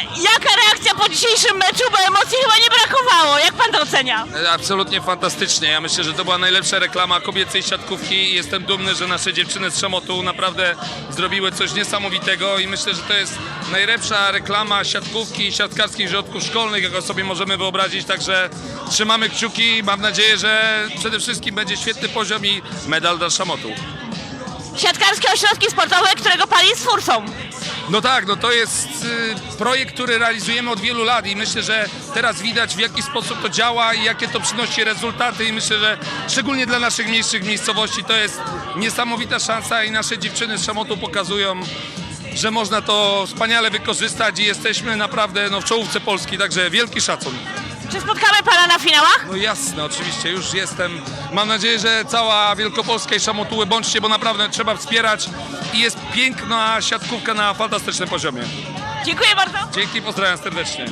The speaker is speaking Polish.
Jaka reakcja po dzisiejszym meczu, bo emocji chyba nie brakowało. Jak pan to ocenia? E, Absolutnie fantastycznie. Ja myślę, że to była najlepsza reklama kobiecej siatkówki i jestem dumny, że nasze dziewczyny z Szamotu naprawdę zrobiły coś niesamowitego i myślę, że to jest najlepsza reklama siatkówki i siatkarskich środków szkolnych, jaką sobie możemy wyobrazić. Także trzymamy kciuki. Mam nadzieję, że przede wszystkim będzie świetny poziom i medal dla Szamotu. Siatkarskie ośrodki sportowe, którego pan jest twórcą. No tak, no to jest y, projekt, który realizujemy od wielu lat i myślę, że teraz widać w jaki sposób to działa i jakie to przynosi rezultaty i myślę, że szczególnie dla naszych mniejszych miejscowości to jest niesamowita szansa i nasze dziewczyny z Szamotu pokazują, że można to wspaniale wykorzystać i jesteśmy naprawdę no, w czołówce Polski, także wielki szacun. Czy spotkamy pana na finałach? No jasne, oczywiście, już jestem. Mam nadzieję, że cała Wielkopolska i Szamotuły bądźcie, bo naprawdę trzeba wspierać i jest piękna siatkówka na fantastycznym poziomie. Dziękuję bardzo. Dzięki, pozdrawiam serdecznie.